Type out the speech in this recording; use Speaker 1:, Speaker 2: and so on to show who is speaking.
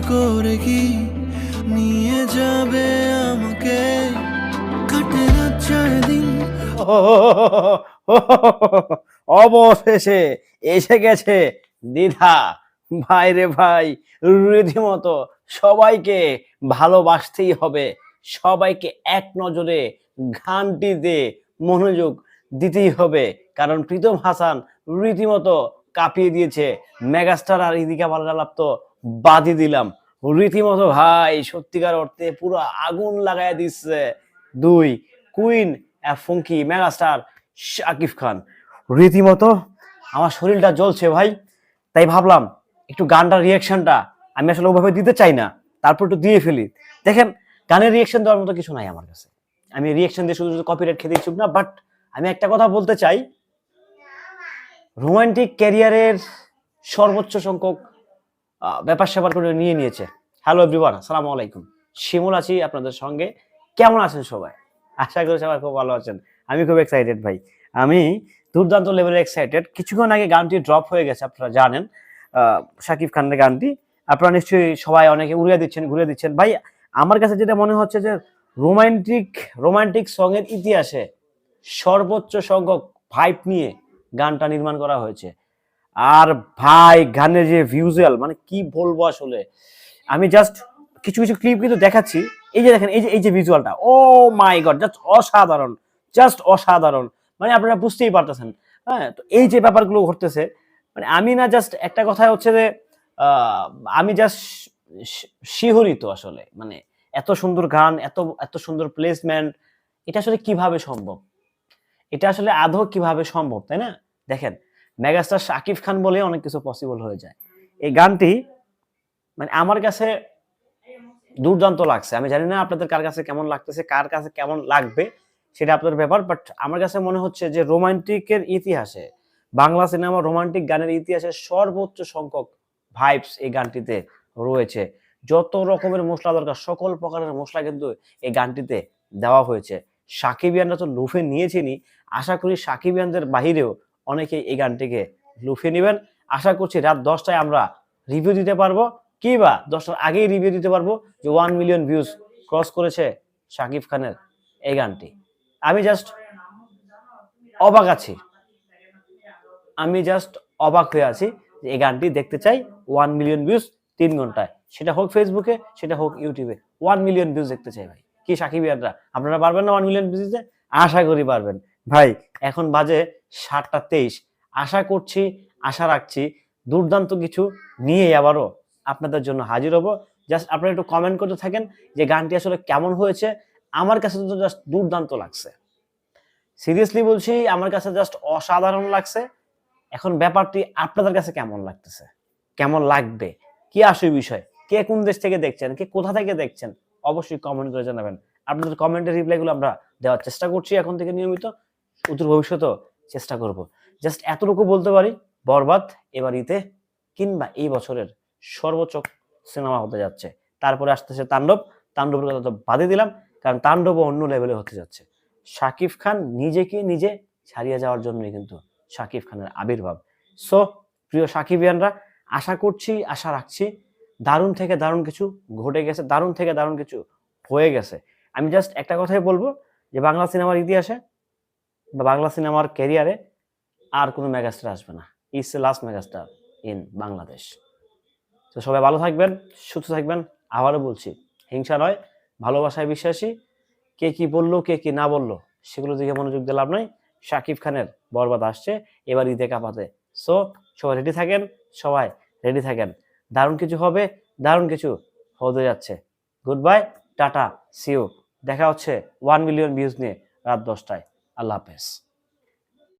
Speaker 1: করে কি নিয়ে যাবে আমাকে? কাটে দিন
Speaker 2: অবশেষে এসে গেছে দ্বিধা ভাই রে ভাই, রীতিমতো সবাইকে ভালোবাসতেই হবে। সবাইকে এক নজরে ঘানটিতে মনোযোগ দিতেই হবে। কারণ প্রীতম হাসান রীতিমতো কাঁপিয়ে দিয়েছে। মেগাস্টার আর ইদিকা পাল্লালাপ তো বাদই দিলাম। রীতিমতো ভাই, সত্যিকার অর্থে পুরো আগুন লাগাই দিচ্ছে দুই কুইন ফঙ্কি মেগাস্টার শাকিব খান। রীতিমতো আমার শরীরটা জ্বলছে ভাই। তাই ভাবলাম, একটু গানটার রিয়াকশনটা আমি আসলে ওভাবে দিতে চাই না। তারপর একটু দিয়ে ফেলি। দেখেন, গানের রিয়াকশন দেওয়ার মতো কিছু নাই আমার কাছে। আমি রিয়াকশন দিয়ে শুধু শুধু কপিরাইট খেতে ইচ্ছুক না বাট আমি একটা কথা বলতে চাই। রোমান্টিক ক্যারিয়ারের সর্বোচ্চ সংখ্যক ব্যাপার স্যাপার করে নিয়ে নিয়েছে। হ্যালো এভরিওয়ান আসসালামু আলাইকুম। শিমুল আছি আপনাদের সঙ্গে। কেমন আছেন সবাই? আশা করি সবাই খুব ভালো আছেন। আমি খুব এক্সাইটেড ভাই। আমি দুর্দান্ত লেভেলে এক্সাইটেড কিছুক্ষণ আগে গানটি ড্রপ হয়ে গেছে, আপনারা জানেন। শাকিব খানের গানটি। আপনারা নিশ্চয়ই সবাই অনেকে উড়িয়ে দিচ্ছেন ঘুরিয়ে দিচ্ছেন। ভাই, আমার কাছে যেটা মনে হচ্ছে যে রোমান্টিক রোমান্টিক সং এর ইতিহাসে সর্বোচ্চ সংখ্যক ভাইব নিয়ে গানটা নির্মাণ করা হয়েছে। আর ভাই, গানের যে ভিউজুয়াল মানে কি বলব আসলে? আমি জাস্ট কিছু কিছু ক্লিপ কিন্তু দেখাচ্ছি। এই যে দেখেন, এই যে এই যে ভিজুয়ালটা ও মাই গড জাস্ট অসাধারণ জাস্ট অসাধারণ। মানে আপনারা বুঝতেই পারতেছেন হ্যাঁ? তো এই যে ব্যাপারগুলো ঘটতেছে মানে আমি না জাস্ট একটা কথা হচ্ছে যে আমি জাস্ট শিহরিত আসলে। মানে এত সুন্দর গান, এত এত সুন্দর প্লেসমেন্ট এটা আসলে কীভাবে সম্ভব? এটা আসলে আদৌ কীভাবে সম্ভব, তাই না? দেখেন মেগাস্টার শাকিব খান বলে অনেক কিছু পসিবল হয়ে যায়। এই গানটি মানে আমার কাছে দুর্দান্ত লাগছে। আমি জানি না আপনাদের কার কাছে কেমন লাগতেছে, কার কাছে কেমন লাগবে সেটা আপনাদের ব্যাপার বাট আমার কাছে মনে হচ্ছে যে রোমান্টিকের ইতিহাসে, বাংলা সিনেমা রোমান্টিক গানের ইতিহাসে সর্বোচ্চ সংখ্যক ভাইবস এই গানটিতে রয়েছে। যত রকমের মশলা দরকার, সকল প্রকারের মশলা কিন্তু এই গানটিতে দেওয়া হয়েছে। সাকিবিয়ানরা তো লুফে নিয়েছেনই। আশা করি সাকিবিয়ানদের বাহিরেও অনেকেই এই গানটিকে লুফে নেবেন। আশা করছি রাত দশটায় আমরা রিভিউ দিতে পারব। কি বা? দশটার আগেই রিভিউ দিতে পারব যে ওয়ান মিলিয়ন ভিউজ ক্রস করেছে শাকিব খানের এই গানটি। আমি জাস্ট অবাক আছি। আমি জাস্ট অবাক হয়ে আছি যে এই গানটি দেখতে চাই ওয়ান মিলিয়ন ভিউজ তিন ঘন্টায়। সেটা হোক ফেসবুকে সেটা হোক ইউটিউবে ওয়ান মিলিয়ন ভিউজ দেখতে চাই ভাই। কি সাকিবিয়ানরা আপনারা পারবেন না ওয়ান মিলিয়ন ভিউজ দিতে? আশা করি পারবেন। ভাই, এখন বাজে সাতটা তেইশ। আশা করছি, আশা রাখছি দুর্দান্ত কিছু নিয়ে আবারও আপনাদের জন্য হাজির হব। জাস্ট আপনারা একটু কমেন্ট করতে থাকেন যে গানটি আসলে কেমন হয়েছে। আমার কাছে তো জাস্ট দুর্দান্ত লাগছে। সিরিয়াসলি বলছি, আমার কাছে জাস্ট অসাধারণ লাগছে। এখন ব্যাপারটি আপনাদের কাছে কেমন লাগতেছে? কেমন লাগবে? কি আসে বিষয়? কে কোন দেশ থেকে দেখছেন? কে কোথা থেকে দেখছেন? অবশ্যই কমেন্ট করে জানাবেন। আপনাদের কমেন্টের রিপ্লাইগুলো আমরা দেওয়ার চেষ্টা করছি এখন থেকে নিয়মিত। উত্তর ভবিষ্যতেও চেষ্টা করব। জাস্ট এতটুকু বলতে পারি, বরবাদ এবার ঈদে কিংবা এই বছরের সর্বোচ্চ সিনেমা হতে যাচ্ছে। তারপরে আসতেছে তাণ্ডব, তাণ্ডবের কথা তো বাদে দিলাম, কারণ তাণ্ডবও অন্য লেভেলে হতে যাচ্ছে। শাকিব খান নিজেকে নিজে ছাড়িয়ে যাওয়ার জন্যই কিন্তু শাকিব খানের আবির্ভাব। সো প্রিয় সাকিবিয়ানরা, আশা করছি, আশা রাখছি, দারুণ থেকে দারুণ কিছু ঘটে গেছে, দারুণ থেকে দারুণ কিছু হয়ে গেছে। আমি জাস্ট একটা কথাই বলব যে, বাংলা সিনেমার ইতিহাসে বা বাংলা সিনেমার ক্যারিয়ারে আর কোনো মেগাস্টার আসবে না। Is last megastar in Bangladesh তো সবাই ভালো থাকবেন, সুস্থ থাকবেন। আবারও বলছি, হিংসা নয়, ভালোবাসায় বিশ্বাসী। কে কি বলল, কে কি না বলল, সেগুলো দিকে মনোযোগ দিয়ে লাভ নাই। শাকিব খানের বরবাদ আসছে, এবার ঈদে কাপাতে। সো সবাই রেডি থাকেন, সবাই রেডি থাকেন। দারুণ কিছু হবে, দারুণ কিছু হতে যাচ্ছে। গুড বাই টাটা সিও দেখা হচ্ছে ওয়ান মিলিয়ন ভিউজ নিয়ে রাত দশটায়। আল্লাহ হাফেজ।